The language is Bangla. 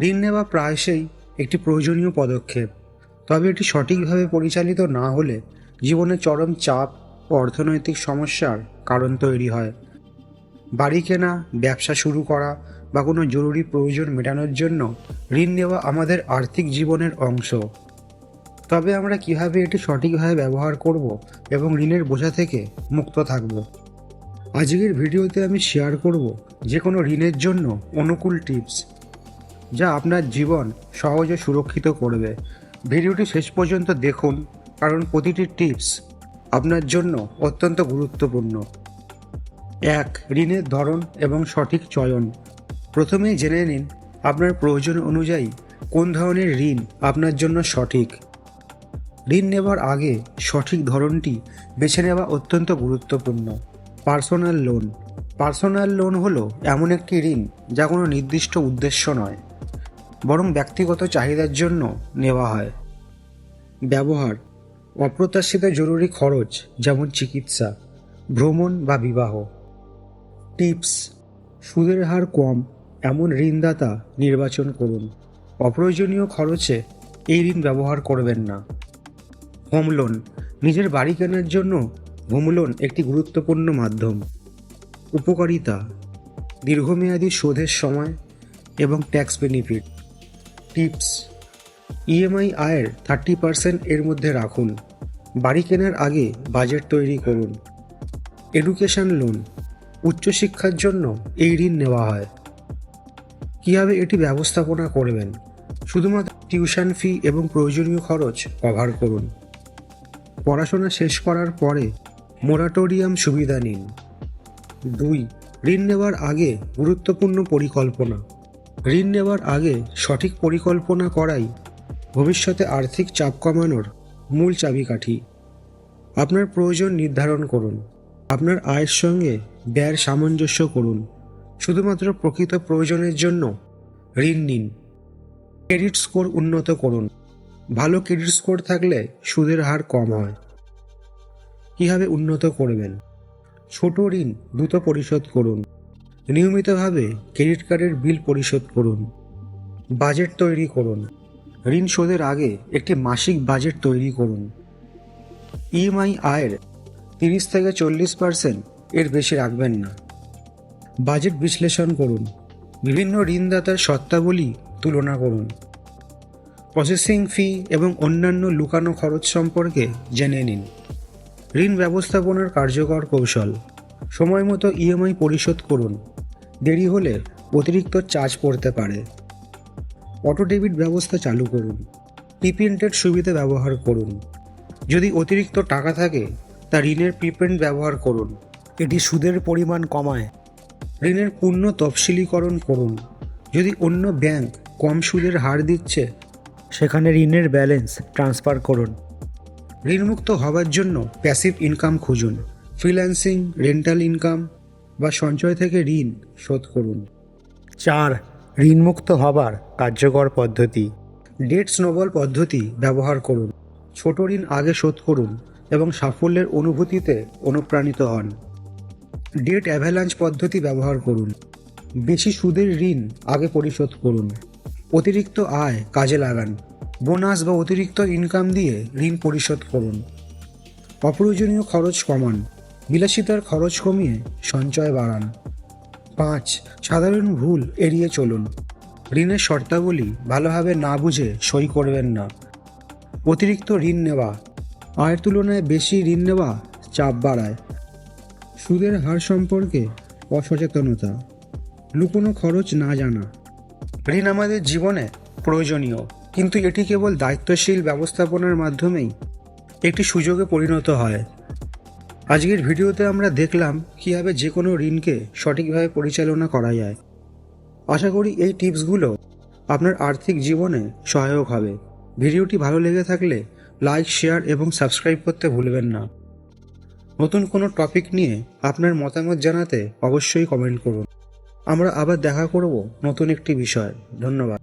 ঋণ নেওয়া প্রায়শই একটি প্রয়োজনীয় পদক্ষেপ। তবে এটি সঠিকভাবে পরিচালিত না হলে জীবনে চরম চাপ ও অর্থনৈতিক সমস্যার কারণ তৈরি হয়। বাড়ি কেনা, ব্যবসা শুরু করা বা কোনো জরুরি প্রয়োজন মেটানোর জন্য ঋণ নেওয়া আমাদের আর্থিক জীবনের অংশ। তবে আমরা কীভাবে এটি সঠিকভাবে ব্যবহার করব এবং ঋণের বোঝা থেকে মুক্ত থাকব? আজকের ভিডিওতে আমি শেয়ার করব যে কোনো ঋণের জন্য অনুকূল টিপস যা আপনার জীবন সহজে সুরক্ষিত করবে। ভিডিওটি শেষ পর্যন্ত দেখুন, কারণ প্রতিটি টিপস আপনার জন্য অত্যন্ত গুরুত্বপূর্ণ। এক, ঋণের ধরন এবং সঠিক চয়ন। প্রথমেই জেনে নিন আপনার প্রয়োজন অনুযায়ী কোন ধরনের ঋণ আপনার জন্য সঠিক। ঋণ নেবার আগে সঠিক ধরনটি বেছে নেওয়া অত্যন্ত গুরুত্বপূর্ণ। Personal loan. পার্সোনাল লোন হলো এমন একটি ঋণ যা কোনো নির্দিষ্ট উদ্দেশ্য নয়। বরং ব্যক্তিগত চাহিদার জন্য নেওয়া হয়। ব্যবহার, অপ্রত্যাশিত জরুরি খরচ যেমন চিকিৎসা, ভ্রমণ বা বিবাহ। টিপস, সুদের হার কম, এমন ঋণদাতা নির্বাচন করুন। অপ্রয়োজনীয় খরচে এই ঋণ ব্যবহার করবেন না। হোম লোন, নিজের বাড়ি কেনার জন্য হোম লোন একটি গুরুত্বপূর্ণ মাধ্যম। উপকারিতা, দীর্ঘমেয়াদী শোধের সময় এবং ট্যাক্স বেনিফিট টিপস। ইএমআই আয়ের থার্টি পার্সেন্ট এর মধ্যে রাখুন। বাড়ি কেনার আগে বাজেট তৈরি করুন। এডুকেশন লোন উচ্চশিক্ষার জন্য এই ঋণ নেওয়া হয়। কীভাবে এটি ব্যবস্থাপনা করবেন? শুধুমাত্র টিউশন ফি এবং প্রয়োজনীয় খরচ কভার করুন। পড়াশোনা শেষ করার পরে মোরাটোরিয়াম সুবিধা নিন। দুই, ঋণ নেওয়ার আগে গুরুত্বপূর্ণ পরিকল্পনা। ঋণ নেওয়ার আগে সঠিক পরিকল্পনা করাই ভবিষ্যতে আর্থিক চাপ কমানোর মূল চাবিকাঠি। আপনার প্রয়োজন নির্ধারণ করুন। আপনার আয়ের সঙ্গে ব্যয়ের সামঞ্জস্য করুন। শুধুমাত্র প্রকৃত প্রয়োজনের জন্য ঋণ নিন। ক্রেডিট স্কোর উন্নত করুন। ভালো ক্রেডিট স্কোর থাকলে সুদের হার কম হয়। কীভাবে উন্নত করবেন? ছোট ঋণ দ্রুত পরিশোধ করুন। নিয়মিতভাবে ক্রেডিট কার্ডের বিল পরিশোধ করুন। বাজেট তৈরি করুন। ঋণ শোধের আগে একটি মাসিক বাজেট তৈরি করুন। ইএমআই আয়ের তিরিশ থেকে চল্লিশ পার্সেন্ট এর বেশি রাখবেন না। বাজেট বিশ্লেষণ করুন। বিভিন্ন ঋণদাতার সত্তাবলী তুলনা করুন। প্রসেসিং ফি এবং অন্যান্য লুকানো খরচ সম্পর্কে জেনে নিন। ঋণ ব্যবস্থাপনার কার্যকর কৌশল। সময় মতো ইএমআই পরিশোধ করুন। দেরি হলে অতিরিক্ত চার্জ পড়তে পারে। অটো ডেবিট ব্যবস্থা চালু করুন। প্রিপেন্টেড সুবিধা ব্যবহার করুন। যদি অতিরিক্ত টাকা থাকে, তা ঋণের প্রিপেন্ট ব্যবহার করুন। এটি সুদের পরিমাণ কমায়। ঋণের পূর্ণ তফসিলীকরণ করুন। যদি অন্য ব্যাংক কম সুদের হার দিচ্ছে, সেখানে ঋণের ব্যালেন্স ট্রান্সফার করুন। ঋণমুক্ত হওয়ার জন্য প্যাসিভ ইনকাম খুঁজুন। ফ্রিল্যান্সিং, রেন্টাল ইনকাম বা সঞ্চয় থেকে ঋণ শোধ করুন। চার ঋণমুক্ত হবার কার্যকর পদ্ধতি। ডেট স্নোবল পদ্ধতি ব্যবহার করুন। ছোট ঋণ আগে শোধ করুন এবং সাফল্যের অনুভূতিতে অনুপ্রাণিত হন। ডেট অ্যাভালাঞ্চ পদ্ধতি ব্যবহার করুন। বেশি সুদের ঋণ আগে পরিশোধ করুন। অতিরিক্ত আয় কাজে লাগান। বোনাস বা অতিরিক্ত ইনকাম দিয়ে ঋণ পরিশোধ করুন। অপ্রয়োজনীয় খরচ কমান। বিলাসিতার খরচ কমিয়ে সঞ্চয় বাড়ান। পাঁচ, সাধারণ ভুল এড়িয়ে চলুন। ঋণের শর্তাবলী ভালোভাবে না বুঝে সই করবেন না। অতিরিক্ত ঋণ নেওয়া। আয়ের তুলনায় বেশি ঋণ নেওয়া চাপ বাড়ায়। সুদের হার সম্পর্কে অসচেতনতা। লুকোনো খরচ না জানা। ঋণ আমাদের জীবনে প্রয়োজনীয়, কিন্তু এটি কেবল দায়িত্বশীল ব্যবস্থাপনার মাধ্যমেই, একটি সুযোগে পরিণত হয়। আজকের ভিডিওতে আমরা দেখলাম কীভাবে যে কোনো ঋণকে সঠিকভাবে পরিচালনা করা যায়। আশা করি এই টিপসগুলো আপনার আর্থিক জীবনে সহায়ক হবে। ভিডিওটি ভালো লেগে থাকলে লাইক, শেয়ার এবং সাবস্ক্রাইব করতে ভুলবেন না। নতুন কোনো টপিক নিয়ে আপনার মতামত জানাতে অবশ্যই কমেন্ট করুন। আমরা আবার দেখা করব নতুন একটি বিষয়। ধন্যবাদ।